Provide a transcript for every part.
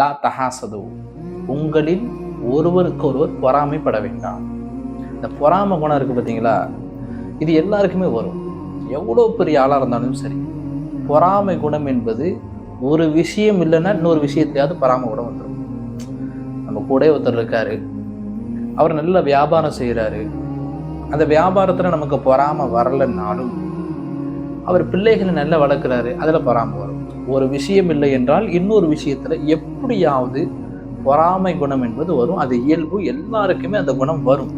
லா தஹாசது. உங்களில் ஒருவருக்கு ஒருவர் பொறாமைப்பட வேண்டாம். இந்த பொறாமை குணம் இருக்குது பார்த்தீங்களா? இது எல்லாருக்குமே வரும். எவ்வளோ பெரிய ஆளாக இருந்தாலும் சரி. பொறாமை குணம் என்பது ஒரு விஷயம் இல்லைன்னா இன்னொரு விஷயத்தையாவது பொறாமை குணம் வந்துடும் நம்ம கூட ஒருத்தர் இருக்காரு. அவர் நல்ல வியாபாரம் செய்கிறாரு அந்த வியாபாரத்தில் நமக்கு பொறாமை வரலைன்னாலும் அவர் பிள்ளைகளை நல்லா வளர்க்குறாரு. அதில் பொறாமை வரும். ஒரு விஷயம் இல்லை என்றால் இன்னொரு விஷயத்தில் எப்படியாவது பொறாமை குணம் என்பது வரும். அது இயல்பு எல்லாருக்குமே அந்த குணம் வரும்.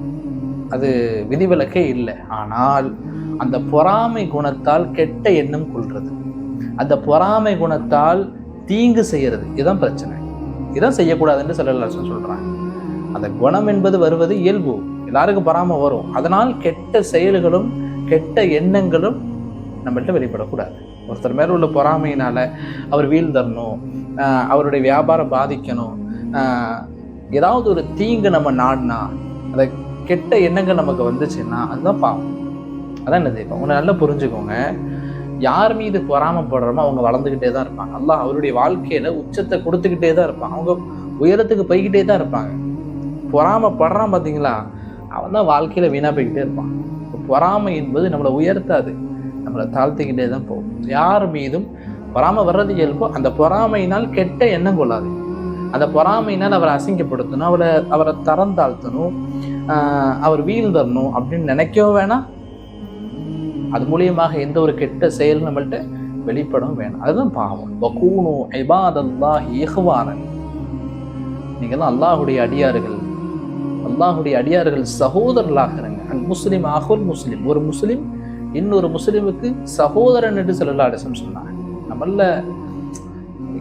அது விதிவிலக்கே இல்லை. ஆனால் அந்த பொறாமை குணத்தால் கெட்ட எண்ணம் கொள்வது அந்த பொறாமை குணத்தால் தீங்கு செய்கிறது இதுதான் பிரச்சனை. இதான் செய்யக்கூடாதுன்னு செல்லலாசன் சொல்கிறாங்க அந்த குணம் என்பது வருவது இயல்பு. எல்லாருக்கும் பொறாமை வரும். அதனால் கெட்ட செயல்களும் கெட்ட எண்ணங்களும் நம்மள்கிட்ட வெளிப்படக்கூடாது. ஒருத்தர் மேல உள்ள பொறாமையினால அவர் வீழ்ந்தரணும். அவருடைய வியாபாரம் பாதிக்கணும். ஏதாவது ஒரு தீங்கு நம்ம நாடினா அந்த கெட்ட எண்ணங்கள் நமக்கு வந்துச்சுன்னா அதுதான் பாவம். அதான் என்ன தெய்வம் உன்னை நல்லா புரிஞ்சுக்கோங்க. யார் மீது பொறாமப்படுறோமோ அவங்க வளர்ந்துக்கிட்டே தான் இருப்பாங்க. அல்லாஹ் அவருடைய வாழ்க்கையில உச்சத்தை கொடுத்துக்கிட்டே தான் இருப்பாங்க. அவங்க உயரத்துக்கு போய்கிட்டே தான் இருப்பாங்க. பொறாமப்படுறான் பார்த்தீங்களா அவன் தான் வாழ்க்கையில வீணா போய்கிட்டே இருப்பான். பொறாமை என்பது நம்மளை உயர்த்தாது. நம்மளை தாழ்த்திக்கிட்டே தான் போகும். யார் மீதும் பொறாமை வர்றது இயல்போ அந்த பொறாமையினால் கெட்ட எண்ணம் கொள்ளாது. அந்த பொறாமையினால் அவரை அசிங்கப்படுத்தணும் அவரை அவரை தரம் தாழ்த்தணும் ஆஹ் அவர் வீழ்ந்தரணும் அப்படின்னு நினைக்கவும் வேணாம் அது மூலியமாக எந்த ஒரு கெட்ட செயல் நம்மள்ட்ட வெளிப்படவும் வேணாம். அதுதான் பாவம். வகூனு இபாதல்லாஹ் நீங்கள் தான் அல்லாஹுடைய அடியார்கள் அல்லாஹுடைய அடியார்கள் சகோதரர்களாக இருங்க. முஸ்லீம் முஸ்லிம் முஸ்லீம். ஒரு முஸ்லீம் இன்னொரு முஸ்லீமுக்கு சகோதரன் என்று செல்லல்லா அடிசம் சொன்னாங்க. நம்மள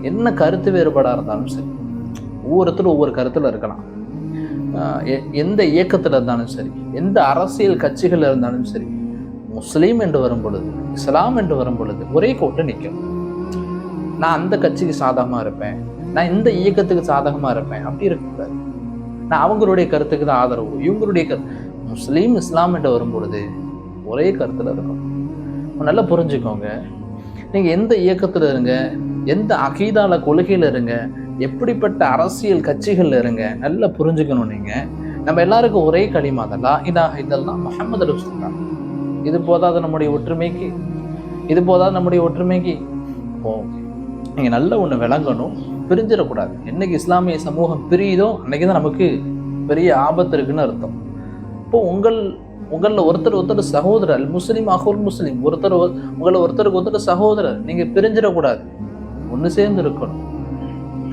என்ன கருத்து வேறுபாடாக இருந்தாலும் சரி ஒவ்வொருத்தரும் ஒவ்வொரு கருத்தில் இருக்கலாம். எ- எந்த இயக்கத்தில் இருந்தாலும் சரி எந்த அரசியல் கட்சிகள் இருந்தாலும் சரி முஸ்லீம் என்று வரும் பொழுது இஸ்லாம் என்று வரும் பொழுது ஒரே கோட்டை நிற்கும். நான் அந்த கட்சிக்கு சாதகமாக இருப்பேன் நான் இந்த இயக்கத்துக்கு சாதகமாக இருப்பேன் அப்படி இருக்கக்கூடாது நான் அவங்களுடைய கருத்துக்கு தான் ஆதரவு இவங்களுடைய கருத்து. முஸ்லீம் இஸ்லாம் என்று வரும் பொழுது ஒரே கருத்தில் இருக்கும் நல்லா புரிஞ்சுக்கோங்க. நீங்கள் எந்த இயக்கத்தில் இருங்க எந்த அகீதால கொள்கையில் இருங்க எப்படிப்பட்ட அரசியல் கட்சிகளில் இருங்க நல்லா புரிஞ்சுக்கணும் நீங்கள் நம்ம எல்லாருக்கும் ஒரே களிமாதல்லா அதெல்லாம் இதாக இதெல்லாம் முகமது ரசூல்லா இது போதாது நம்முடைய ஒற்றுமைக்கு. இது போதாது நம்முடைய ஒற்றுமைக்கு. ஓ நீங்கள் நல்ல ஒன்று விளங்கணும். பிரிஞ்சிடக்கூடாது. என்னைக்கு இஸ்லாமிய சமூகம் பிரியுதோ அன்னைக்கு தான் நமக்கு பெரிய ஆபத்து இருக்குன்னு அர்த்தம். இப்போ உங்கள் உங்களில் ஒருத்தர் ஒருத்தர் சகோதரர் முஸ்லீம் அஹுல் முஸ்லீம் ஒருத்தர் உங்களை ஒருத்தருக்கு ஒருத்தர் சகோதரர் நீங்கள் பிரிஞ்சிடக்கூடாது. ஒன்று சேர்ந்து இருக்கணும்.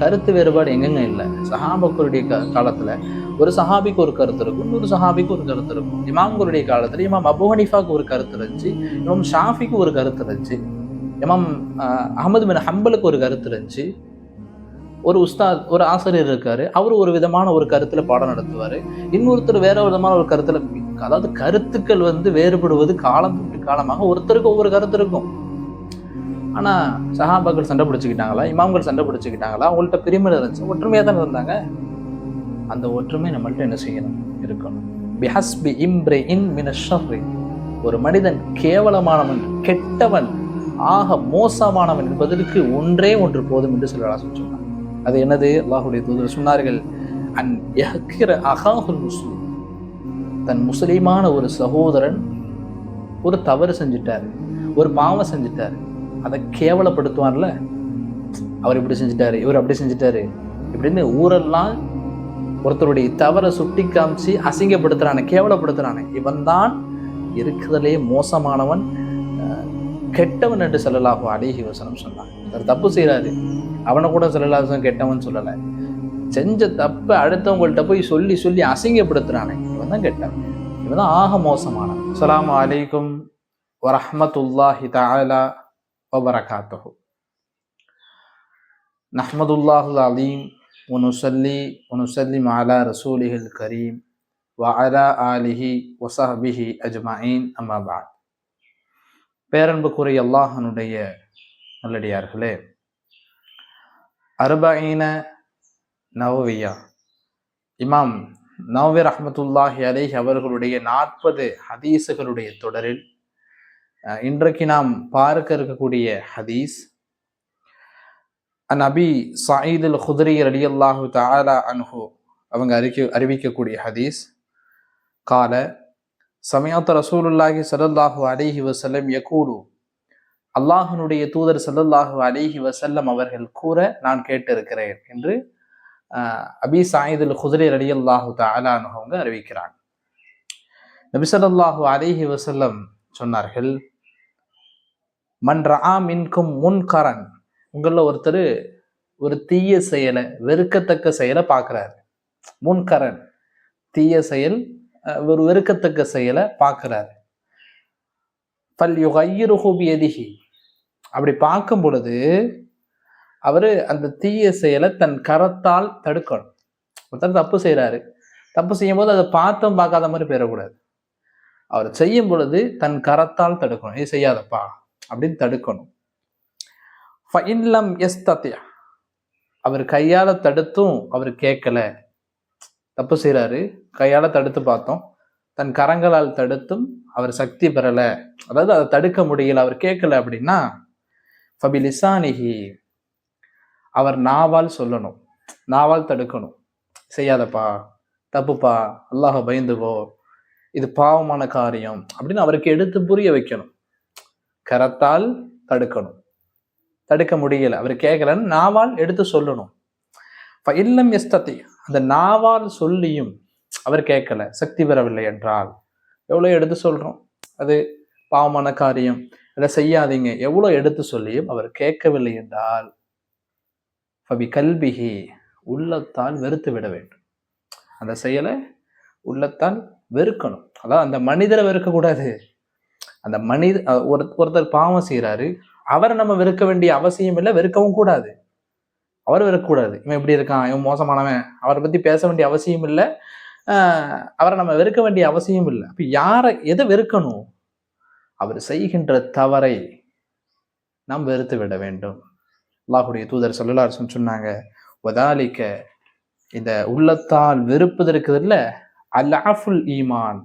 கருத்து வேறுபாடு எங்கெங்க இல்லை? சஹாபக்களுடைய க காலத்தில் ஒரு சஹாபிக்கு ஒரு கருத்து இருக்கும் இன்னொரு சஹாபிக்கு ஒரு கருத்து இருக்கும். இமாம்களுடைய காலத்தில் இமாம் அபு ஹனீஃபாக்கு ஒரு கருத்து இருந்துச்சு இமாம் ஷாஃபிக்கு ஒரு கருத்து இருந்துச்சு இமாம் அகமது அஹமது பின் ஹம்பலுக்கு ஒரு கருத்து இருந்துச்சு. ஒரு உஸ்தாத் ஒரு ஆசிரியர் இருக்காரு அவர் ஒரு விதமான ஒரு கருத்துல பாடம் நடத்துவார். இன்னொருத்தர் வேற விதமான ஒரு கருத்துல அதாவது கருத்துக்கள் வந்து வேறுபடுவது காலம் காலமாக ஒருத்தருக்கு ஒவ்வொரு கருத்து இருக்கும். ஆனால் சஹாபாக்கள் சண்டை பிடிச்சிக்கிட்டாங்களா? இமாம்கள் சண்டை பிடிச்சிக்கிட்டாங்களா? அவங்கள்ட்ட பிரிமில் இருந்துச்சு. ஒற்றுமையாக தானே இருந்தாங்க. அந்த ஒற்றுமை நம்மள்ட்ட என்ன செய்யணும்? இருக்கணும். பிஹஸ்பி இம்ப்ரே இன் மினஷரி ஒரு மனிதன் கேவலமானவன் கெட்டவன் ஆக மோசமானவன் என்பதற்கு ஒன்றே ஒன்று போதும் என்று சொல்லலாம் சொன்னார் அது என்னது? அல்லாஹுடைய தூதர் சொன்னார்கள் அன் யஹ்கிர அகாஹுல் முஸ்லிம். தன் முஸ்லீமான ஒரு சகோதரன் ஒரு தவறு செஞ்சிட்டார் ஒரு பாவம் செஞ்சிட்டார். அதை கேவலப்படுத்துவார்ல? அவர் இப்படி செஞ்சிட்டாரு இவர் அப்படி செஞ்சிட்டாரு இப்படின்னு ஊரெல்லாம் ஒருத்தருடைய தவறை சுட்டி காமிச்சு அசிங்கப்படுத்துறானே கேவலப்படுத்துறானே. இவன் தான் இருக்கிறதுலே மோசமானவன் கெட்டவன் என்று சொல்லலாஹு அலிஹி வசனம் சொன்னான். அவர் தப்பு செய்கிறாரு அவனை கூட சொல்லலாசம் கெட்டவன் சொல்லலை. செஞ்ச தப்பை அடுத்தவங்கள்ட்ட போய் சொல்லி சொல்லி அசிங்கப்படுத்துறானே. സന്ദേശമാണെന്നും عليكم ورحمة الله മോശമാണ്. അസ്സാം വലൈക്കും വറഹമത്തല്ലാഹി താല ونصلي ونسلم على رسوله الكريم وعلى آله وصحبه أجمعين أما بعد بيرن بكوري الله نودي نلدي أرخلي أربعين نووية إمام நவவி ரஹ்மத்துல்லாஹி அலேஹி அவர்களுடைய நாற்பது ஹதீஸுகளுடைய தொடரில் இன்றைக்கு நாம் பார்க்க இருக்கக்கூடிய ஹதீஸ் அன் அபி சயீத் அல் குதிரி அலி அல்லாஹு தாலா அன்ஹு அவங்க அறிக்கை அறிவிக்கக்கூடிய ஹதீஸ். கால சமயத்த ரசூலுல்லாஹி சல்லல்லாஹு அலைஹி வசல்லம் யகூடு அல்லாஹனுடைய தூதர் சல்லல்லாஹு அலைஹி வசல்லம் அவர்கள் கூற நான் கேட்டிருக்கிறேன் என்று அபி சாயிதுல் அல் குதிரை அல்லாஹு தாலா அவங்க அறிவிக்கிறாங்க நபிசல்லாஹு அலிஹி வசல்லம் சொன்னார்கள் மன் ரஆ மின்கும் முன்கரன். உங்களில் ஒருத்தர் ஒரு தீய செயலை வெறுக்கத்தக்க செயலை பார்க்குறாரு. முன்கரன் தீய செயல் ஒரு வெறுக்கத்தக்க செயலை பார்க்குறாரு. பல் யுகையிருஹு எதிகி அப்படி பார்க்கும் பொழுது அவர் அந்த தீய செயலை தன் கரத்தால் தடுக்கணும். ஒருத்தர் தப்பு செய்கிறாரு தப்பு செய்யும் போது அதை பார்த்தும் பார்க்காத மாதிரி போயிடக்கூடாது. அவர் செய்யும் பொழுது தன் கரத்தால் தடுக்கணும். இது செய்யாதப்பா அப்படின்னு தடுக்கணும். ஃபைன்லம் எஸ் தத்தியா அவர் கையால் தடுத்தும் அவர் கேட்கல. தப்பு செய்கிறாரு கையால் தடுத்து பார்த்தோம். தன் கரங்களால் தடுத்தும் அவர் சக்தி பெறலை. அதாவது அதை தடுக்க முடியல. அவர் கேட்கல அப்படின்னா ஃபபிலிசானிஹி அவர் நாவால் சொல்லணும். நாவால் தடுக்கணும். செய்யாதப்பா. தப்புப்பா. அல்லாஹ பயந்துகோ. இது பாவமான காரியம். அப்படின்னு அவருக்கு எடுத்து புரிய வைக்கணும். கரத்தால் தடுக்கணும். தடுக்க முடியல. அவர் கேட்கலன்னு நாவால் எடுத்து சொல்லணும். இல்லம் எஸ்தத்தை அந்த நாவால் சொல்லியும் அவர் கேட்கல சக்தி பெறவில்லை என்றால். எவ்வளோ எடுத்து சொல்கிறோம் அது பாவமான காரியம். அதை செய்யாதீங்க. எவ்வளோ எடுத்து சொல்லியும் அவர் கேட்கவில்லை என்றால். ஃபபி கல்பிகி உள்ளத்தால் வெறுத்து விட வேண்டும். அந்த செயலை உள்ளத்தால் வெறுக்கணும். அதாவது அந்த மனிதரை வெறுக்கக்கூடாது. அந்த மனித ஒரு ஒருத்தர் பாவம் செய்கிறாரு அவரை நம்ம வெறுக்க வேண்டிய அவசியம் இல்லை வெறுக்கவும் கூடாது. அவர் வெறுக்கக்கூடாது. இவன் இப்படி இருக்கான் இவன் மோசமானவன் அவரை பற்றி பேச வேண்டிய அவசியம் இல்லை. அவரை நம்ம வெறுக்க வேண்டிய அவசியம் இல்லை. அப்போ யாரை எதை வெறுக்கணும்? அவர் செய்கின்ற தவறை நாம் வெறுத்து விட வேண்டும். அல்லாஹுடைய தூதர் சொல்லலார் சொன்னாங்க ஒதாலிக்க இந்த உள்ளத்தால் வெறுப்பது இருக்குதுல்ல அல்லாஃபுல் ஈமான்.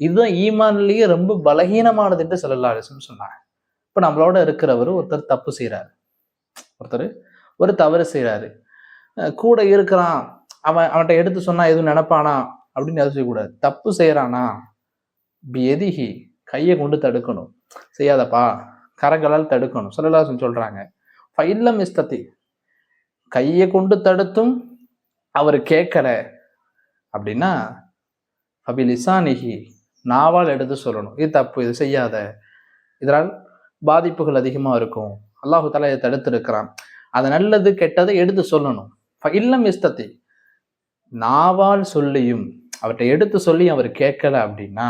இதுதான் ஈமான்லேயே ரொம்ப பலகீனமானது என்று சொல்லலாரிசம் சொன்னாங்க. இப்போ நம்மளோட இருக்கிறவர் ஒருத்தர் தப்பு செய்கிறாரு ஒருத்தர் ஒரு தவறு செய்கிறாரு கூட இருக்கிறான் அவன் அவன்கிட்ட எடுத்து சொன்னால் எதுவும் நினைப்பானா அப்படின்னு எதுவும் செய்யக்கூடாது. தப்பு செய்கிறானா எதிகி கையை கொண்டு தடுக்கணும். செய்யாதப்பா கரங்களால் தடுக்கணும். சொல்லலாசன் சொல்கிறாங்க ஃபைல்லம் இஸ்தத்தி கையை கொண்டு தடுத்தும் அவர் கேட்கல அப்படின்னா அபி லிசானிஹி நாவால் எடுத்து சொல்லணும். இது தப்பு இது செய்யாத. இதனால் பாதிப்புகள் அதிகமாக இருக்கும். அல்லாஹு தலா இதை தடுத்திருக்கிறான். அது நல்லது கெட்டதை எடுத்து சொல்லணும். இல்லம் இஸ்தத்தி நாவால் சொல்லியும் அவற்றை எடுத்து சொல்லி அவர் கேட்கல அப்படின்னா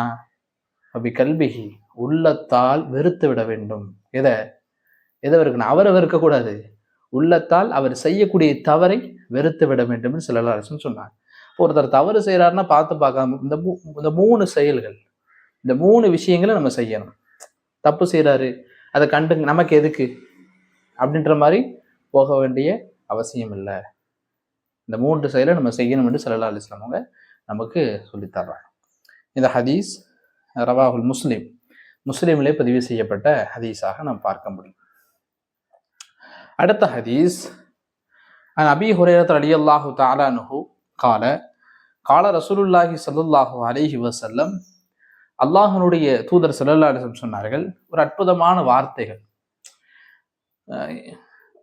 அபி கல்விகி உள்ளத்தால் வெறுத்து விட வேண்டும். இதை எதை வெறுக்கணும்? அவரை வெறுக்கக்கூடாது. உள்ளத்தால் அவர் செய்யக்கூடிய தவறை வெறுத்து விட வேண்டும் சிலர் சொன்னாங்க ஒருத்தர் தவறு செய்கிறாருன்னா பார்த்து பார்க்காம இந்த மூ இந்த மூணு செயல்கள் இந்த மூணு விஷயங்களை நம்ம செய்யணும். தப்பு செய்கிறாரு அதை கண்டு நமக்கு எதுக்கு? அப்படின்ற மாதிரி போக வேண்டிய அவசியம் இல்லை. இந்த மூன்று செயலை நம்ம செய்யணும் என்று சல்லா அலிஸ்லாம் அவங்க நமக்கு சொல்லித்தர்றாங்க இந்த ஹதீஸ் ரவாகுல் முஸ்லீம். முஸ்லீம்லே பதிவு செய்யப்பட்ட ஹதீஸாக நாம் பார்க்க முடியும். அடுத்த ஹதீஸ். அன் அபி ஹுரேரத் அலி அல்லாஹு தாலானுஹு கால கால ரசூலுல்லாஹி சல்லுல்லாஹு அலிஹி வசல்லம் அல்லாஹனுடைய தூதர் சல்லல்லா அலிசம் சொன்னார்கள் ஒரு அற்புதமான வார்த்தைகள்.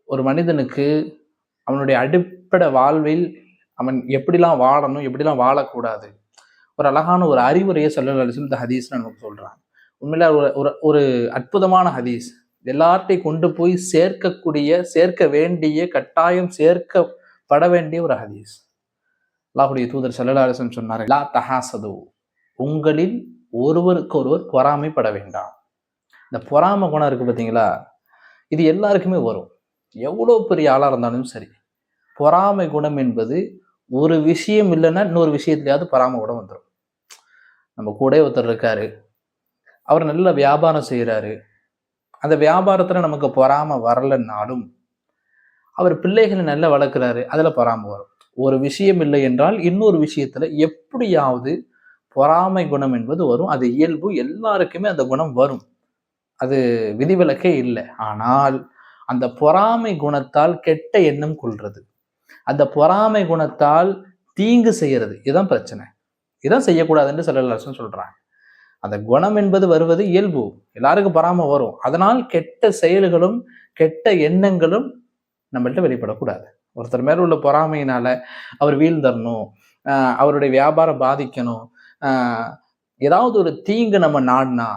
ஒரு மனிதனுக்கு அவனுடைய அடிப்படை வாழ்வில் அவன் எப்படிலாம் வாழணும் எப்படிலாம் வாழக்கூடாது ஒரு அழகான ஒரு அறிவுரையை சல்லல்லா அலிசம் இந்த ஹதீஸ்னு நமக்கு சொல்கிறான் உண்மையில ஒரு ஒரு ஒரு அற்புதமான ஹதீஸ். எல்லாத்தையும் கொண்டு போய் சேர்க்கக்கூடிய சேர்க்க வேண்டிய கட்டாயம் சேர்க்கப்பட வேண்டிய ஒரு ஹதீஸ். அல்லாஹுடைய தூதர் செல்லலாரசன் சொன்னார் லா தஹாசது உங்களில் ஒருவருக்கு ஒருவர் பொறாமைப்பட வேண்டாம். இந்த பொறாமை குணம் இருக்கு பார்த்தீங்களா? இது எல்லாருக்குமே வரும். எவ்வளோ பெரிய ஆளாக இருந்தாலும் சரி. பொறாமை குணம் என்பது ஒரு விஷயம் இல்லைன்னா இன்னொரு விஷயத்துலையாவது பொறாமை குணம் வந்துடும் நம்ம கூட ஒருத்தர் இருக்காரு. அவர் நல்ல வியாபாரம் செய்கிறாரு அந்த வியாபாரத்தில் நமக்கு பொறாமல் வரலைன்னாலும் அவர் பிள்ளைகளை நல்லா வளர்க்குறாரு அதில் பொறாமல் வரும். ஒரு விஷயம் இல்லை என்றால் இன்னொரு விஷயத்தில் எப்படியாவது பொறாமை குணம் என்பது வரும். அது இயல்பு எல்லாருக்குமே அந்த குணம் வரும். அது விதிவிலக்கே இல்லை. ஆனால் அந்த பொறாமை குணத்தால் கெட்ட எண்ணம் கொள்வது அந்த பொறாமை குணத்தால் தீங்கு செய்கிறது இதுதான் பிரச்சனை. இதான் செய்யக்கூடாதுன்னு சிலர் லட்சம் சொல்கிறாங்க அந்த குணம் என்பது வருவது இயல்பு. எல்லாருக்கும் பொறாமை வரும். அதனால் கெட்ட செயல்களும் கெட்ட எண்ணங்களும் நம்மள்ட்ட வெளிப்படக்கூடாது. ஒருத்தர் மேல உள்ள பொறாமையினால அவர் வீழ்ந்தரணும். அவருடைய வியாபாரம் பாதிக்கணும். ஏதாவது ஒரு தீங்கு நம்ம நாடினா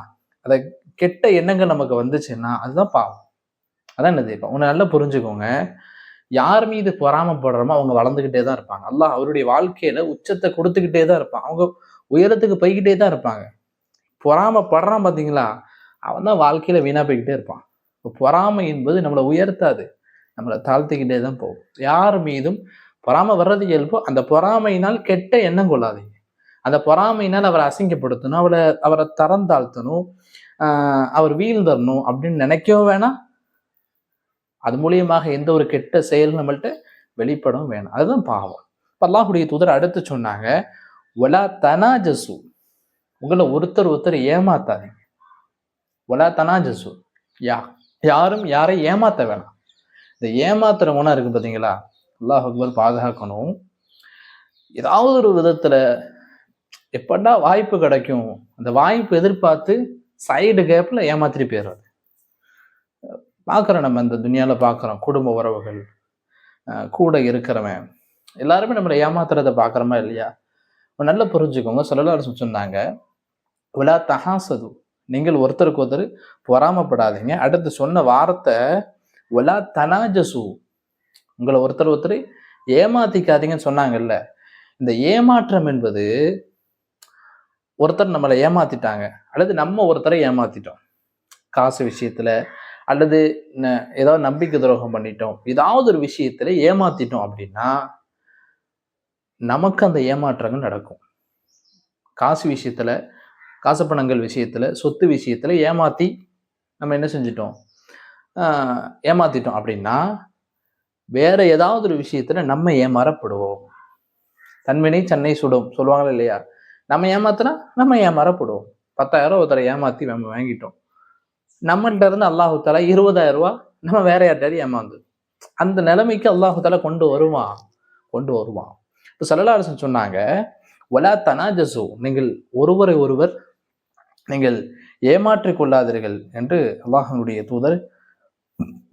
அதை கெட்ட எண்ணங்கள் நமக்கு வந்துச்சுன்னா அதுதான் பாவம். அதான் என்னது இப்போ? உன்னை நல்லா புரிஞ்சுக்கோங்க. யார் மீது பொறாமப்படுறோமோ அவங்க வளர்ந்துக்கிட்டே தான் இருப்பாங்க. அல்லாஹ் அவருடைய வாழ்க்கையில உச்சத்தை கொடுத்துக்கிட்டே தான் இருப்பான். அவங்க உயரத்துக்கு போய்கிட்டே தான் இருப்பாங்க. பொறாமப்படுறான் பார்த்தீங்களா அவன் தான் வாழ்க்கையில் வீணாக போய்கிட்டே இருப்பான். இப்போ பொறாமை என்பது நம்மளை உயர்த்தாது. நம்மளை தாழ்த்திக்கிட்டே தான் போகும். யார் மீதும் பொறாமை வர்றது இயல்போ அந்த பொறாமையினால் கெட்ட எண்ணம் கொள்ளாதீங்க. அந்த பொறாமையினால் அவரை அசிங்கப்படுத்தணும் அவரை அவரை தரம் தாழ்த்தணும் அவர் வீழ்ந்தரணும் அப்படின்னு நினைக்கவும் வேணாம். அது மூலியமாக எந்த ஒரு கெட்ட செயல் நம்மள்ட்ட வெளிப்படவும் வேணாம். அதுதான் பாவம். இப்போ அல்லாஹுடைய தூதர் அடுத்து சொன்னாங்க ஒலா தனாஜசு உங்களை ஒருத்தர் ஒருத்தர் ஏமாத்தாதீங்க. ஒலா தனாஜசு. யா யாரும் யாரை ஏமாத்த வேணாம். இந்த ஏமாத்துற குணம் இருக்கு பார்த்தீங்களா அல்லாஹ் அக்பர் பாதுகாக்கணும். ஏதாவது ஒரு விதத்துல எப்படா வாய்ப்பு கிடைக்கும்? அந்த வாய்ப்பு எதிர்பார்த்து சைடு கேப்ல ஏமாத்திட்டு போயிடுறது. பார்க்குறோம் நம்ம இந்த துனியாவில் பார்க்குறோம். குடும்ப உறவுகள் கூட இருக்கிறவன். எல்லாருமே நம்மளை ஏமாத்துறதை பார்க்குறோமா இல்லையா? நல்லா புரிஞ்சுக்கோங்க. சொல்லலாரு சொன்னாங்க விழா தஹாசது. நீங்கள் ஒருத்தருக்கு ஒருத்தர் பொறாமப்படாதீங்க. அடுத்து சொன்ன வார்த்தை ஒலா தனாஜசு. உங்களை ஒருத்தர் ஒருத்தர் ஏமாத்திக்காதீங்கன்னு சொன்னாங்கல்ல. இந்த ஏமாற்றம் என்பது ஒருத்தர் நம்மளை ஏமாத்திட்டாங்க அல்லது நம்ம ஒருத்தரை ஏமாத்திட்டோம். காசு விஷயத்துல அல்லது ஏதாவது நம்பிக்கை துரோகம் பண்ணிட்டோம். ஏதாவது ஒரு விஷயத்துல ஏமாத்திட்டோம் அப்படின்னா நமக்கு அந்த ஏமாற்றங்கள் நடக்கும். காசு விஷயத்துல காசு பணங்கள் விஷயத்தில் சொத்து விஷயத்தில் ஏமாற்றி நம்ம என்ன செஞ்சிட்டோம்? ஏமாத்திட்டோம் அப்படின்னா வேற ஏதாவது ஒரு விஷயத்துல நம்ம ஏமாறப்படுவோம். தன்வினை சென்னை சுடும் சொல்லுவாங்களா இல்லையா? நம்ம ஏமாத்தினா நம்ம ஏமாறப்படுவோம். பத்தாயிரம் ஒருத்தரை ஏமாத்தி நம்ம வாங்கிட்டோம். நம்மகிட்ட இருந்து அல்லாஹு தாலா இருபதாயிரம் ரூபா நம்ம வேற யார்ட்டாரு ஏமாந்து அந்த நிலைமைக்கு அல்லாஹு தாலா கொண்டு வருவான் கொண்டு வருவான். இப்போ சல்லல்லாஹு சொன்னாங்க ஒலா தனாஜசு நீங்கள் ஒருவரை ஒருவர் நீங்கள் ஏமாற்றிக் கொள்ளாதீர்கள் என்று அல்லாஹனுடைய தூதர்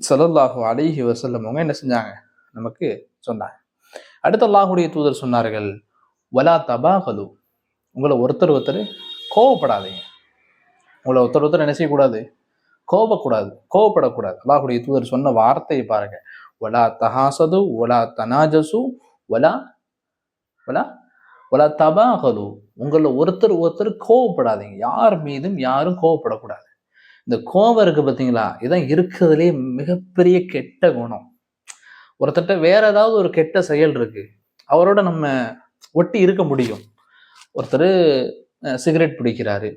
சலல்லாஹு அலிஹி வசல்லம் அவங்க என்ன செஞ்சாங்க? நமக்கு சொன்னாங்க. அடுத்து அல்லாஹுடைய தூதர் சொன்னார்கள் வலா தபாகலு. உங்களை ஒருத்தர் ஒருத்தர் கோவப்படாதீங்க. உங்களை ஒருத்தர் ஒருத்தர் என்ன செய்யக்கூடாது? கோபக்கூடாது கோவப்படக்கூடாது. அல்லாஹுடைய தூதர் சொன்ன வார்த்தையை பாருங்க. ஒலா தஹாசது ஒலா தனாஜசு ஒலா ஒலா ஒலா தபாகலு. உங்களை ஒருத்தர் ஒருத்தர் கோவப்படாதீங்க. யார் மீதும் யாரும் கோவப்படக்கூடாது. இந்த கோபம் இருக்குது பார்த்தீங்களா? இதான் இருக்கிறதுலே மிகப்பெரிய கெட்ட குணம். ஒருத்தட்ட வேற ஏதாவது ஒரு கெட்ட செயல் இருக்குது அவரோட நம்ம ஒட்டி இருக்க முடியும். ஒருத்தர் சிகரெட் பிடிக்கிறாரு.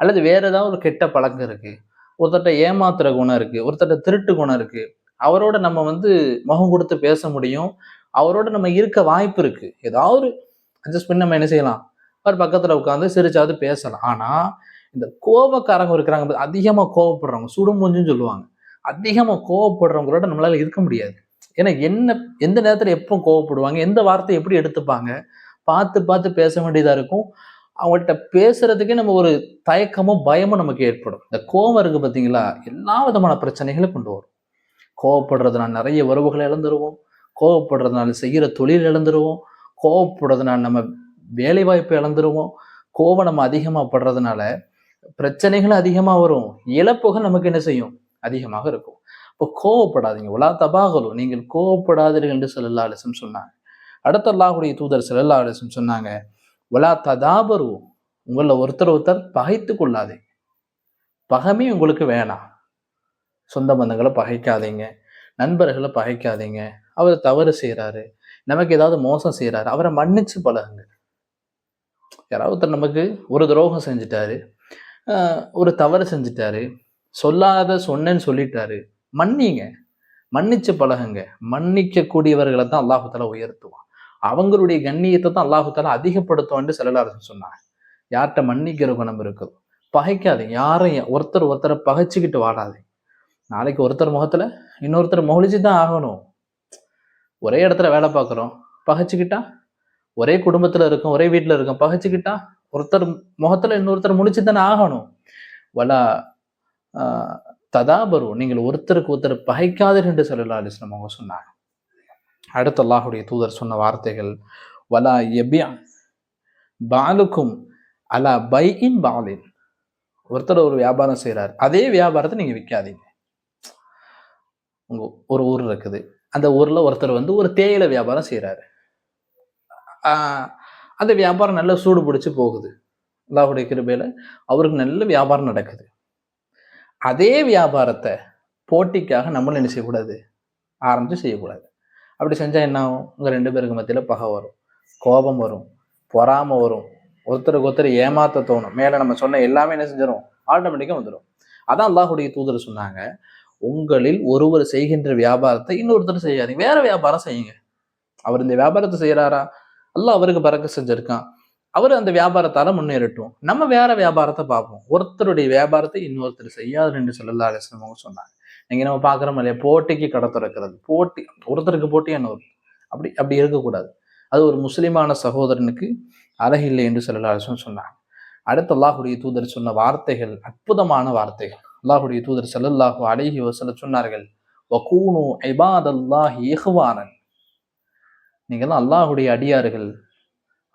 அல்லது வேற ஏதாவது ஒரு கெட்ட பழக்கம் இருக்குது ஒருத்தட்ட ஏமாத்துற குணம் இருக்குது ஒருத்தர்ட்ட திருட்டு குணம் இருக்குது அவரோட நம்ம வந்து முகம் கொடுத்து பேச முடியும். அவரோட நம்ம இருக்க வாய்ப்பு இருக்குது ஏதாவது அட்ஜஸ்ட் பண்ணி நம்ம என்ன செய்யலாம்? அவர் பக்கத்தில் உட்காந்து சிரிச்சாவது பேசலாம். ஆனால் இந்த கோபக்காரங்க இருக்கிறாங்க அதிகமாக அதிகமா கோவப்படுறவங்க சுடுமூஞ்சுன்னு சொல்லுவாங்க. அதிகமாக கோவப்படுறவங்களோட நம்மளால இருக்க முடியாது. ஏன்னா என்ன எந்த நேரத்தில் எப்போ கோவப்படுவாங்க எந்த வார்த்தை எப்படி எடுத்துப்பாங்க பார்த்து பார்த்து பேச வேண்டியதாக இருக்கும். அவங்கள்ட்ட பேசுறதுக்கே நம்ம ஒரு தயக்கமும் பயமும் நமக்கு ஏற்படும். இந்த கோபம் இருக்கு பார்த்தீங்களா எல்லா விதமான பிரச்சனைகளும் கொண்டு வரும். கோவப்படுறதுனால நிறைய உறவுகளை இழந்துருவோம். கோவப்படுறதுனால செய்கிற தொழில் இழந்துருவோம். கோவப்படுறதுனால நம்ம வேலை வாய்ப்பு இழந்துருவோம். கோவம் நம்ம அதிகமாக படுறதுனால பிரச்சனைகள் அதிகமாக வரும். இழப்புகள் நமக்கு என்ன செய்யும்? அதிகமாக இருக்கும். இப்போ கோவப்படாதீங்க. உலா தபாகலும் நீங்கள் கோவப்படாதீர்கள் என்று செல்லல்லா அலிசம் சொன்னாங்க. அடுத்த அல்லாஹுடைய தூதர் செல்லல்லா அலிசம் சொன்னாங்க உலா ததாபரு. உங்களை ஒருத்தர் ஒருத்தர் பகைத்து கொள்ளாதே. பகமே உங்களுக்கு வேணாம் சொந்த பந்தங்களை பகைக்காதீங்க. நண்பர்களை பகைக்காதீங்க. அவர் தவறு செய்கிறாரு நமக்கு ஏதாவது மோசம் செய்கிறாரு அவரை மன்னிச்சு பழகுங்க. யாராவது நமக்கு ஒரு துரோகம் செஞ்சுட்டாரு. ஆஹ் ஒரு தவறு செஞ்சுட்டாரு. சொல்லாத சொன்னேன்னு சொல்லிட்டாரு. மன்னிங்க. மன்னிச்சு பழகுங்க. மன்னிக்கக்கூடியவர்களை தான் அல்லாஹுத்தால உயர்த்துவான். அவங்களுடைய கண்ணியத்தை தான் அல்லாஹுத்தால அதிகப்படுத்துவான்னு செல்லலாரசன் சொன்னாங்க. யார்கிட்ட மன்னிக்கிற குணம் இருக்குதோ? பகைக்காதீங்க. யாரையும் ஒருத்தர் ஒருத்தரை பகைச்சிக்கிட்டு வாடாதீங்க நாளைக்கு ஒருத்தர் முகத்துல இன்னொருத்தர் மொழிச்சு தான் ஆகணும். ஒரே இடத்துல வேலை பார்க்குறோம் பகைச்சிக்கிட்டா? ஒரே குடும்பத்தில் இருக்கோம் ஒரே வீட்டில் இருக்கோம் பகைச்சிக்கிட்டா? ஒருத்தர் முகத்துல இன்னொருத்தர் முழிச்சு தானே ஆகணும். வலா ஆஹ், ததாபரு நீங்கள் ஒருத்தருக்கு ஒருத்தர் பகைக்காதீர்கள் என்று சொல்லலா அலிஸ்லாம் அவங்க சொன்னாங்க. அடுத்த அல்லாஹுடைய தூதர் சொன்ன வார்த்தைகள் வலா எபியா பாலுக்கும் அலா பை இன் பாலின். ஒருத்தர் ஒரு வியாபாரம் செய்றாரு அதே வியாபாரத்தை நீங்கள் விற்காதீங்க உங்கள் ஒரு ஊர் இருக்குது அந்த ஊர்ல ஒருத்தர் வந்து ஒரு தேயிலை வியாபாரம் செய்கிறாரு ஆஹ் அந்த வியாபாரம் நல்ல சூடு பிடிச்சி போகுது. அல்லாஹுடைய கிருபையில அவருக்கு நல்ல வியாபாரம் நடக்குது. அதே வியாபாரத்தை போட்டிக்காக நம்மளும் என்ன செய்யக்கூடாது? ஆரம்பித்து செய்யக்கூடாது. அப்படி செஞ்சா என்ன ஆகும்? உங்கள் ரெண்டு பேருக்கு மத்தியில பகை வரும். கோபம் வரும். பொறாமை வரும். ஒருத்தருக்கு ஒருத்தர் ஏமாத்த தோணும். மேல நம்ம சொன்ன எல்லாமே என்ன செஞ்சிடும் ஆட்டோமேட்டிக்காக வந்துடும் அதான் அல்லாஹுடைய தூதர் சொன்னாங்க. உங்களில் ஒருவர் செய்கின்ற வியாபாரத்தை இன்னொருத்தர் செய்யாதீங்க. வேற வியாபாரம் செய்யுங்க. அவர் இந்த வியாபாரத்தை செய்யறாரா எல்லாம் அவருக்கு பறக்க செஞ்சிருக்கான். அவர் அந்த வியாபாரத்தால முன்னேறட்டும். நம்ம வேற வியாபாரத்தை பார்ப்போம். ஒருத்தருடைய வியாபாரத்தை இன்னொருத்தர் செய்யாது என்று சொல்லலா அலிஸ்லாம் அவங்க சொன்னாங்க. நீங்க நம்ம பாக்குறோம் இல்லையா? போட்டிக்கு கடை திறக்கிறது. போட்டி ஒருத்தருக்கு போட்டி இன்னொரு அப்படி அப்படி இருக்கக்கூடாது. அது ஒரு முஸ்லிமான சகோதரனுக்கு அழகில்லை என்று சொல்லலா அலிஸ்லாம் சொன்னாங்க. அடுத்து அல்லாஹுடைய தூதர் சொன்ன வார்த்தைகள் அற்புதமான வார்த்தைகள். அல்லாஹுடைய தூதர் செல்லல்லாஹு அழகி வசல சொன்னார்கள் வகூனு ஐபாதல்லாஹி இஹ்வானன். நீங்கள் அல்லாஹுடைய அடியார்கள்.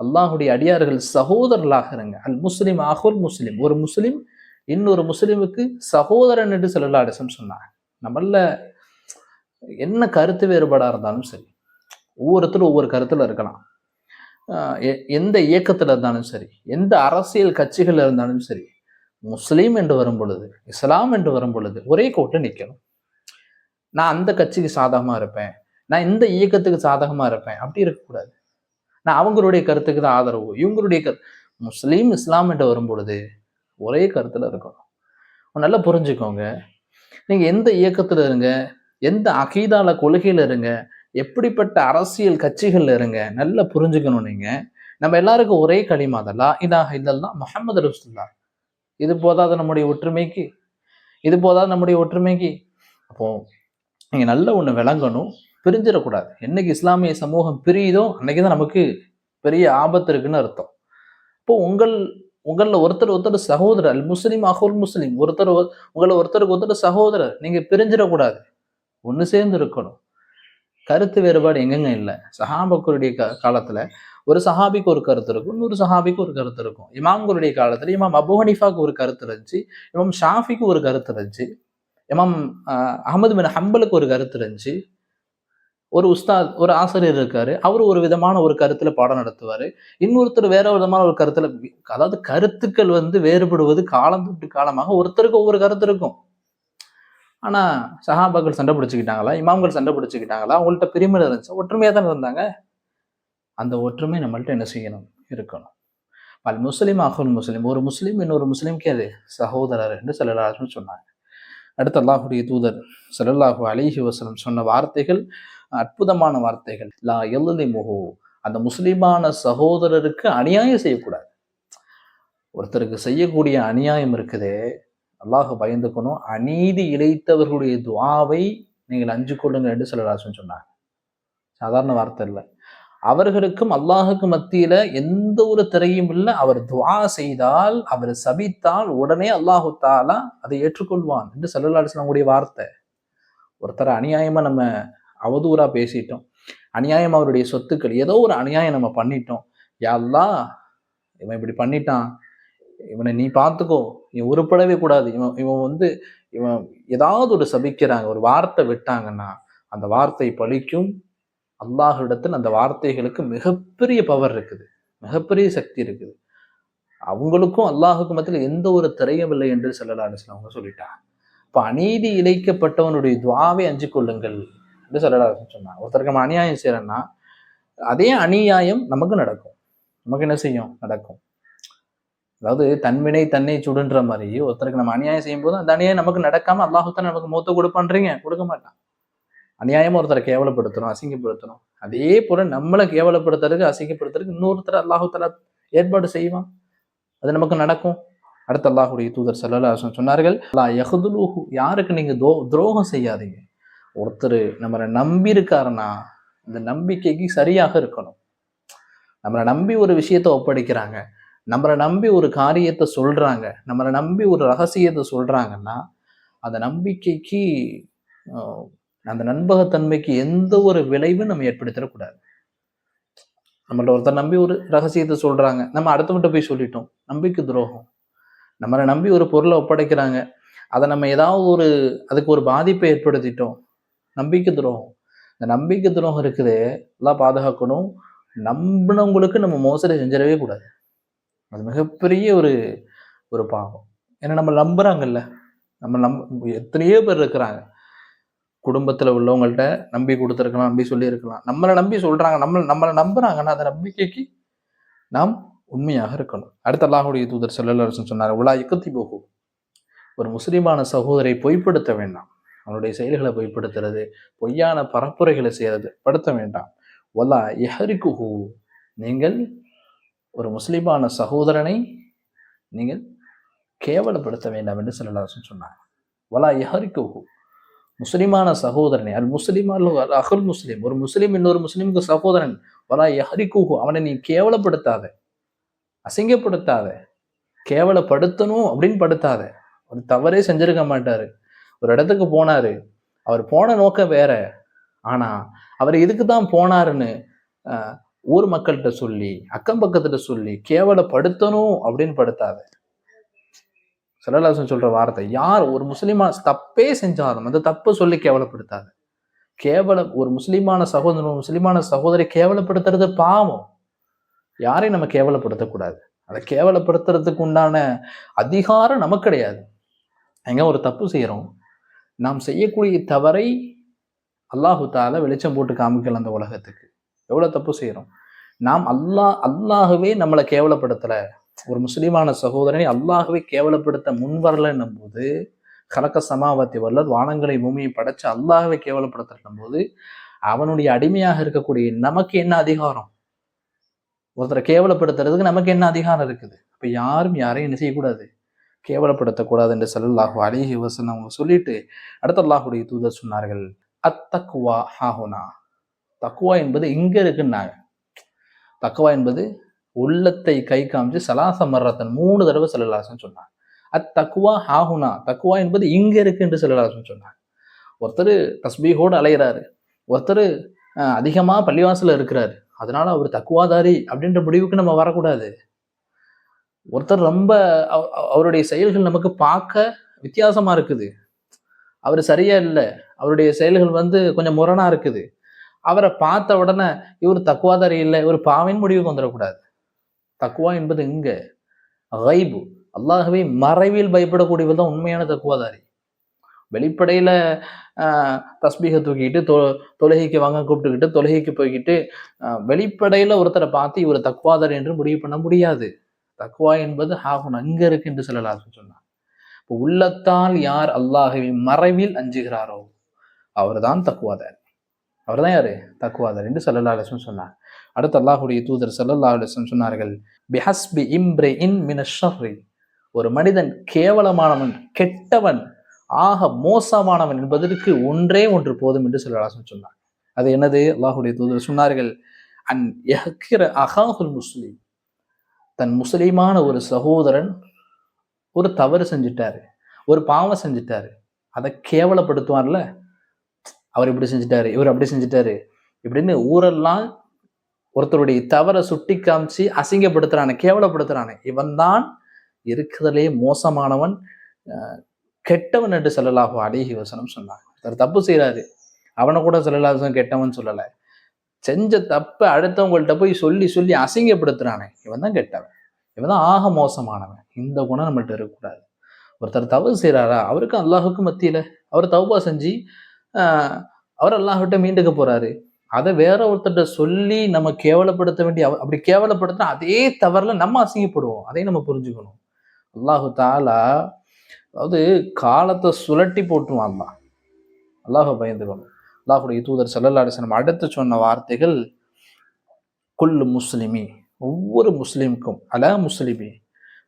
அல்லாஹுடைய அடியார்கள் சகோதரர்களாக இருங்க. அல் முஸ்லிம் அஹுல் முஸ்லிம். ஒரு முஸ்லிம் இன்னொரு முஸ்லிமுக்கு சகோதரன் என்று சொல்லலா அலிசம் சொன்னாங்க. நம்மள என்ன கருத்து வேறுபாடாக இருந்தாலும் சரி ஒவ்வொருத்தரும் ஒவ்வொரு கருத்தில் இருக்கலாம். எ- எந்த இயக்கத்தில் இருந்தாலும் சரி எந்த அரசியல் கட்சிகள் இருந்தாலும் சரி முஸ்லீம் என்று வரும் பொழுது இஸ்லாம் என்று வரும் பொழுது ஒரே கோட்டில் நிற்கணும். நான் அந்த கட்சிக்கு சாதகமா இருப்பேன். நான் இந்த இயக்கத்துக்கு சாதகமா இருப்பேன். அப்படி இருக்கக்கூடாது. நான் அவங்களுடைய கருத்துக்கு தான் ஆதரவு. இவங்களுடைய கரு முஸ்லீம் இஸ்லாம் என்று வரும் பொழுது ஒரே கருத்துல இருக்கணும். நல்லா புரிஞ்சுக்கோங்க. நீங்க எந்த இயக்கத்துல இருங்க எந்த அகீதால கொள்கையில இருங்க எப்படிப்பட்ட அரசியல் கட்சிகள்ல இருங்க நல்லா புரிஞ்சுக்கணும் நீங்க. நம்ம எல்லாருக்கும் ஒரே களிமாதல்லா இதாக இதெல்லாம் முகமது ரசூல்லா இது போதாது நம்முடைய ஒற்றுமைக்கு. இது போதாது நம்முடைய ஒற்றுமைக்கு. அப்போ நீங்கள் நல்ல ஒன்று விளங்கணும் பிரிஞ்சிடக்கூடாது. என்னைக்கு இஸ்லாமிய சமூகம் பிரியுதோ அன்னைக்கு தான் நமக்கு பெரிய ஆபத்து இருக்குன்னு அர்த்தம். இப்போ உங்கள் உங்களில் ஒருத்தர் ஒருத்தர் சகோதரர் அல் முஸ்லீம் அஹுல் முஸ்லீம் ஒருத்தர் உங்களை ஒருத்தருக்கு ஒருத்தர் சகோதரர் நீங்கள் பிரிஞ்சிடக்கூடாது. ஒன்று சேர்ந்து இருக்கணும். கருத்து வேறுபாடு எங்கெங்க இல்லை? சஹாபக்களுடைய க காலத்துல ஒரு சஹாபிக்கு ஒரு கருத்து இருக்கும் இன்னொரு சஹாபிக்கு ஒரு கருத்து இருக்கும். இமாம்களுடைய காலத்துல இமாம் அபு ஒரு கருத்து இருந்துச்சு இமாம் ஷாஃபிக்கு ஒரு கருத்து இருந்துச்சு இமாம் அஹமது பின் ஹம்பலுக்கு ஒரு கருத்து இருந்துச்சு. ஒரு உஸ்தாத் ஒரு ஆசிரியர் இருக்காரு அவர் ஒரு விதமான ஒரு கருத்துல பாடம் நடத்துவாரு. இன்னொருத்தர் வேற விதமான ஒரு கருத்துல அதாவது கருத்துக்கள் வந்து வேறுபடுவது காலம் தொட்டு காலமாக ஒருத்தருக்கு ஒவ்வொரு கருத்து இருக்கும். ஆனால் சஹாபாக்கள் சண்டை பிடிச்சிக்கிட்டாங்களா? இமாம்கள் சண்டை பிடிச்சிக்கிட்டாங்களா? அவங்கள்ட்ட பிரிமில் இருந்துச்சு? ஒற்றுமையாக தானே இருந்தாங்க? அந்த ஒற்றுமை நம்மள்ட்ட என்ன செய்யணும்? இருக்கணும். அல் முஸ்லீம் அஹுல் முஸ்லீம். ஒரு முஸ்லீம் இன்னொரு முஸ்லிம்க்கு அது சகோதரர் என்று சொல்லலாருன்னு சொன்னாங்க. அடுத்து அல்லாஹுடைய தூதர் செல்லல்லாஹு அலிஹி வசலம் சொன்ன வார்த்தைகள் அற்புதமான வார்த்தைகள். லா எல்லி முகோ அந்த முஸ்லீமான சகோதரருக்கு அநியாயம் செய்யக்கூடாது. ஒருத்தருக்கு செய்யக்கூடிய அநியாயம் இருக்குதே அல்லாஹ் பயந்துக்கணும் அநீதி இழைத்தவர்களுடைய துவாவை நீங்கள் அஞ்சு கொள்ளுங்கள் என்று சொல்லலாசன் சொன்னாங்க சாதாரண வார்த்தை இல்லை அவர்களுக்கும் அல்லாஹுக்கு மத்தியில எந்த ஒரு திரையும் இல்லை. அவர் துவா செய்தால் அவர் சபித்தால் உடனே அல்லாஹு தாலா அதை ஏற்றுக்கொள்வான் என்று சொல்லலாசனங்களுடைய வார்த்தை. ஒருத்தர் அநியாயமா நம்ம அவதூறா பேசிட்டோம். அநியாயம் அவருடைய சொத்துக்கள். ஏதோ ஒரு அநியாயம் நம்ம பண்ணிட்டோம். யா இவன் இப்படி பண்ணிட்டான். இவனை நீ பார்த்துக்கோ. இவன் உருப்படவே கூடாது. இவன் இவன் வந்து இவன் ஏதாவது ஒரு சபிக்கிறாங்க ஒரு வார்த்தை விட்டாங்கன்னா அந்த வார்த்தை பழிக்கும். அல்லாஹிடத்தில் அந்த வார்த்தைகளுக்கு மிகப்பெரிய பவர் இருக்குது. மிகப்பெரிய சக்தி இருக்குது. அவங்களுக்கும் அல்லாஹுக்கும் மத்தியில் எந்த ஒரு திரையும் இல்லை என்று சொல்லலாம் அவங்க சொல்லிட்டாங்க இப்போ அநீதி இழைக்கப்பட்டவனுடைய துவாவை அஞ்சு கொள்ளுங்கள் என்று சொல்லலாம் சொன்னாங்க. ஒருத்தருக்கு நம்ம அநியாயம் செய்கிறேன்னா அதே அநியாயம் நமக்கு நடக்கும். நமக்கு என்ன செய்யும்? நடக்கும். அதாவது தன்வினை தன்னை சுடுன்ற மாதிரி ஒருத்தருக்கு நம்ம அநியாயம் செய்யும் போது அந்த அநியாயம் நமக்கு நடக்காம அல்லாஹுத்தான் நமக்கு மூத்த கொடுப்பான்றீங்க. கொடுக்க மாட்டான். அநியாயமா ஒருத்தரை கேவலப்படுத்தணும் அசிங்கப்படுத்தணும். அதே போல நம்மளை கேவலப்படுத்துறதுக்கு அசிங்கப்படுத்துறதுக்கு இன்னொருத்தர் அல்லாஹுத்தலா ஏற்பாடு செய்வான். அது நமக்கு நடக்கும். அடுத்த அல்லாஹுடைய தூதர் சல்லல்லா சொன்னார்கள் அல்லா யஹதுலூஹு யாருக்கு நீங்க தோ துரோகம் செய்யாதீங்க. ஒருத்தர் நம்மளை நம்பி இருக்காருன்னா இந்த நம்பிக்கைக்கு சரியாக இருக்கணும். நம்மளை நம்பி ஒரு விஷயத்த ஒப்படைக்கிறாங்க. நம்மளை நம்பி ஒரு காரியத்தை சொல்கிறாங்க நம்மளை நம்பி ஒரு ரகசியத்தை சொல்கிறாங்கன்னா அந்த நம்பிக்கைக்கு அந்த நண்பகத்தன்மைக்கு எந்த ஒரு விளைவும் நம்ம ஏற்படுத்திடக்கூடாது. நம்மள்ட்ட ஒருத்தர் நம்பி ஒரு ரகசியத்தை சொல்கிறாங்க நம்ம அடுத்தவங்கிட்ட போய் சொல்லிட்டோம் நம்பிக்கை துரோகம். நம்மளை நம்பி ஒரு பொருளை ஒப்படைக்கிறாங்க அதை நம்ம ஏதாவது ஒரு அதுக்கு ஒரு பாதிப்பை ஏற்படுத்திட்டோம் நம்பிக்கை துரோகம். இந்த நம்பிக்கை துரோகம் இருக்குது எல்லாம் பாதுகாக்கணும் நம்பினவங்களுக்கு நம்ம மோசடி செஞ்சிடவே கூடாது. அது மிகப்பெரிய ஒரு ஒரு பாவம். ஏன்னா நம்ம நம்புறாங்கல்ல. நம்ம நம் எத்தனையோ பேர் இருக்கிறாங்க. குடும்பத்தில் உள்ளவங்கள்ட்ட நம்பி கொடுத்துருக்கலாம் நம்பி சொல்லியிருக்கலாம். நம்மளை நம்பி சொல்கிறாங்க நம்ம நம்மளை நம்புகிறாங்கன்னா அந்த நம்பிக்கைக்கு நாம் உண்மையாக இருக்கணும். அடுத்த அல்லாஹுடைய தூதர் செல்லல்லரசன் சொன்னார் உலா இக்கத்தி போகும் ஒரு முஸ்லீமான சகோதரை பொய்ப்படுத்த வேண்டாம். அவனுடைய செயல்களை பொய்ப்படுத்துறது பொய்யான பரப்புரைகளை செய்யறது படுத்த வேண்டாம். ஒலா எஹரிக்குஹூ நீங்கள் ஒரு முஸ்லீமான சகோதரனை நீங்கள் கேவலப்படுத்த வேண்டாம் என்று செல்லலாசன் சொன்னாங்க. வலா எஹரிக்குஹு முஸ்லிமான சகோதரனை அல் முஸ்லீம் அல் அகுல் முஸ்லீம். ஒரு முஸ்லீம் இன்னொரு முஸ்லீமுக்கு சகோதரன். வலா எஹரிக்குஹு அவனை நீ கேவலப்படுத்தாத. அசிங்கப்படுத்தாத. கேவலப்படுத்தணும் அப்படின்னு படுத்தாத. ஒரு தவறே செஞ்சிருக்க மாட்டார். ஒரு இடத்துக்கு போனார். அவர் போன நோக்கம் வேற. ஆனால் அவர் இதுக்கு தான் போனாருன்னு ஊர் மக்கள்கிட்ட சொல்லி அக்கம் பக்கத்துல சொல்லி கேவலப்படுத்தணும் அப்படின்னு படுத்தாத. சரலாசன் சொல்ற வார்த்தை யார் ஒரு முஸ்லிமா தப்பே செஞ்சாலும் அந்த தப்பை சொல்லி கேவலப்படுத்தாது. கேவல ஒரு முஸ்லிமான சகோதரன் முஸ்லிமான சகோதரி கேவலப்படுத்துறது பாவம். யாரையும் நம்ம கேவலப்படுத்தக்கூடாது. அதை கேவலப்படுத்துறதுக்கு உண்டான அதிகாரம் நமக்கு கிடையாது. எங்க ஒரு தப்பு செய்கிறோம் நாம் செய்யக்கூடிய தவறை அல்லாஹு தால வெளிச்சம் போட்டு காமிக்கல அந்த உலகத்துக்கு. எவ்வளவு தப்பு செய்யறோம்? நாம் அல்லாஹ் அல்லாஹவே நம்மளை கேவலப்படுத்தலை. ஒரு முஸ்லீமான சகோதரனை அல்லாகவே கேவலப்படுத்த முன் வரலன்னும் போது கலக்க சமாவத்தி வரல வானங்களை பூமியை படைச்சு அல்லாகவே கேவலப்படுத்தும் போது அவனுடைய அடிமையாக இருக்கக்கூடிய நமக்கு என்ன அதிகாரம்? ஒருத்தரை கேவலப்படுத்துறதுக்கு நமக்கு என்ன அதிகாரம் இருக்குது? அப்ப யாரும் யாரையும் என்ன செய்யக்கூடாது? கேவலப்படுத்தக்கூடாது என்று சொல்லலாஹு அலிஹி வசன் அவங்க சொல்லிட்டு அடுத்த அல்லாஹுடைய தூதர் சொன்னார்கள் அத்தக்குவா ஹாஹுனா தக்குவா என்பது இங்கே இருக்குன்னாங்க. தக்குவா என்பது உள்ளத்தை கை காமிச்சு சலாச மர்ரத்தன் மூணு தடவை செல்லலாசன் சொன்னாங்க அத் தக்குவா ஹாகுனா தக்குவா என்பது இங்கே இருக்கு என்று செல்லலாசன் சொன்னாங்க. ஒருத்தர் தஸ்பீகோடு அலைகிறாரு ஒருத்தர் அதிகமாக பள்ளிவாசலில் இருக்கிறாரு. அதனால அவர் தக்குவாதாரி அப்படின்ற முடிவுக்கு நம்ம வரக்கூடாது. ஒருத்தர் ரொம்ப அவருடைய செயல்கள் நமக்கு பார்க்க வித்தியாசமாக இருக்குது. அவர் சரியா இல்லை. அவருடைய செயல்கள் வந்து கொஞ்சம் முரணாக இருக்குது. அவரை பார்த்த உடனே இவர் தக்குவாதாரி இல்லை இவர் பாவின் முடிவுக்கு வந்துடக்கூடாது. தக்குவா என்பது இங்க கைபு. அல்லாகவே மறைவில் பயப்படக்கூடியவர் தான் உண்மையான தக்குவாதாரி. வெளிப்படையில தஸ்பீகை தூக்கிட்டு தொ தொழுகைக்கு வாங்க கூப்பிட்டுக்கிட்டு தொழுகைக்கு போய்கிட்டு வெளிப்படையில ஒருத்தரை பார்த்து இவர் தக்குவாதர் என்று முடிவு பண்ண முடியாது. தக்குவா என்பது ஹாகுன் அங்க இருக்கு என்று சொல்லலாம் சொன்னார் இப்போ உள்ளத்தால் யார் அல்லாஹவை மறைவில் அஞ்சுகிறாரோ அவர் தான் தக்குவாதாரி. அவர் தான் யாரு தக்குவாதர் என்று சல்லல்லா அலிஸ்லம் சொன்னார். அடுத்து அல்லாஹுடைய தூதர் சல்லல்லா அலிஸ்லம் சொன்னார்கள் பிஹஸ்பி இம்ரே இன் மினஷரி ஒரு மனிதன் கேவலமானவன் கெட்டவன் ஆக மோசமானவன் என்பதற்கு ஒன்றே ஒன்று போதும் என்று சொல்லலாசன் சொன்னார். அது என்னது? அல்லாஹுடைய தூதர் சொன்னார்கள் அன் எஹ்கிற அஹாஹுல் முஸ்லீம். தன் முஸ்லீமான ஒரு சகோதரன் ஒரு தவறு செஞ்சிட்டாரு ஒரு பாவம் செஞ்சிட்டாரு. அதை கேவலப்படுத்துவார்ல? அவர் இப்படி செஞ்சிட்டாரு இவர் அப்படி செஞ்சிட்டாரு இப்படின்னு ஊரெல்லாம் ஒருத்தருடைய தவறை சுட்டி காமிச்சு அசிங்கப்படுத்துறானே கேவலப்படுத்துறானே. இவன் தான் இருக்கிறதுலே மோசமானவன் கெட்டவன் என்று செல்லலாகும் அழகி வசனம் சொன்னாங்க ஒருத்தர் தப்பு செய்யறாரு அவனை கூட செல்லலாசம் கெட்டவன் சொல்லலை. செஞ்ச தப்பை அடுத்தவங்கள்ட்ட போய் சொல்லி சொல்லி அசிங்கப்படுத்துறானே. இவன் தான் கெட்டவன். இவன் தான் ஆக மோசமானவன். இந்த குணம் நம்மள்ட்ட இருக்கக்கூடாது. ஒருத்தர் தவறு செய்கிறாரா அவருக்கு அல்லாஹுக்கு மத்தியில். அவர் தவப்பா செஞ்சு அவர் அல்லாஹ்கிட்ட மீண்டுக்க போறாரு. அதை வேற ஒருத்தர்கிட்ட சொல்லி நம்ம கேவலப்படுத்த வேண்டிய அப்படி கேவலப்படுத்தினா அதே தவறில் நம்ம அசிங்கப்படுவோம். அதையும் நம்ம புரிஞ்சுக்கணும். அல்லாஹு தாலா அதாவது காலத்தை சுழட்டி போட்டுருவான் அல்லா அல்லாஹ பயந்துக்கணும். அல்லாஹுடைய தூதர் செல்லல்லாடிசனம் அடுத்து சொன்ன வார்த்தைகள் குல்லு முஸ்லிமி. ஒவ்வொரு முஸ்லீமுக்கும் அல முஸ்லிமி.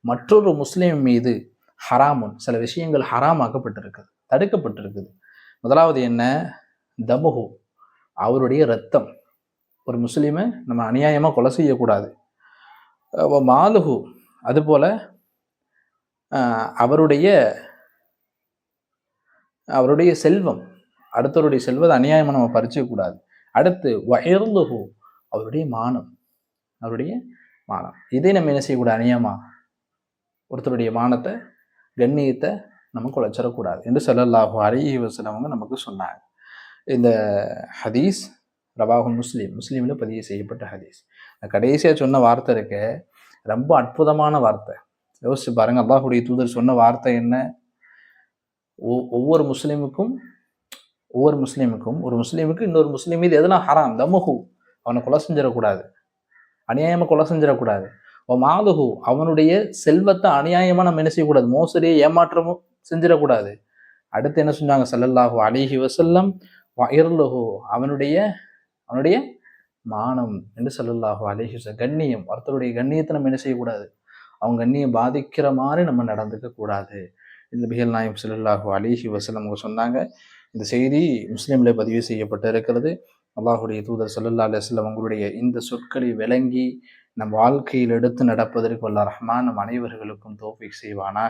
மற்றொரு முஸ்லீம் மீது ஹராமுன் சில விஷயங்கள் ஹராமாக்கப்பட்டிருக்குது தடுக்கப்பட்டிருக்குது. முதலாவது என்ன? தமுகு அவருடைய ரத்தம் ஒரு முஸ்லீமை நம்ம அநியாயமாக கொலை செய்யக்கூடாது. மாலுகு அதுபோல் அவருடைய அவருடைய செல்வம் அடுத்தவருடைய செல்வத்தை அநியாயமாக நம்ம பறிச்சிக்கக்கூடாது. அடுத்து வயர்லுகு அவருடைய மானம். அவருடைய மானம். இதை நம்ம என்ன செய்யக்கூடாது? அநியாயமா ஒருத்தருடைய மானத்தை கண்ணியத்தை நம்ம குலைச்சிடக்கூடாது என்று செல்லல்லாஹு அலைஹி வசனவங்க நமக்கு சொன்னாங்க. இந்த ஹதீஸ் ரவாஹு முஸ்லீம் முஸ்லீமில் பதிவு செய்யப்பட்ட ஹதீஸ். கடைசியாக சொன்ன வார்த்தை இருக்க ரொம்ப அற்புதமான வார்த்தை. யோசிச்சு பாருங்க அல்லாஹுடைய தூதர் சொன்ன வார்த்தை என்ன? ஒ- ஒவ்வொரு முஸ்லீமுக்கும் ஒவ்வொரு முஸ்லீமுக்கும் ஒரு முஸ்லீமுக்கு இன்னொரு முஸ்லீம் மீது எதனா ஹராம் தமுஹு அவனை கொலை செஞ்சிடக்கூடாது. அநியாயமாக கொலை செஞ்சிடக்கூடாது. ஓ அவனுடைய செல்வத்தை அநியாயமாக நம்ம என்ன செய்யக்கூடாது? மோசடியை ஏமாற்றமும் செஞ்சிடக்கூடாது அடுத்து என்ன சொன்னாங்க? ஸல்லல்லாஹு அலிஹி வசல்லம் வயர்லஹோ அவனுடைய அவனுடைய மானம் என்று ஸல்லல்லாஹு அலிஹி கண்ணியம். ஒருத்தருடைய கண்ணியத்தை நம்ம என்ன செய்யக்கூடாது? அவங்க கண்ணியம் பாதிக்கிற மாதிரி நம்ம நடந்துக்க கூடாது. இந்த பிகல் நாயம் ஸல்லல்லாஹு அலிஹி வசல்லம் அவங்க சொன்னாங்க. இந்த செய்தி முஸ்லீம்ல பதிவு செய்யப்பட்டு இருக்கிறது. அல்லாஹுடைய தூதர் சல்லல்லா அலைஹி அவங்களுடைய இந்த சொற்களை விளங்கி நம் வாழ்க்கையில் எடுத்து நடப்பதற்கு வல்ல ரஹ்மான் நம் அனைவர்களுக்கும் தோஃபிக் செய்வானா?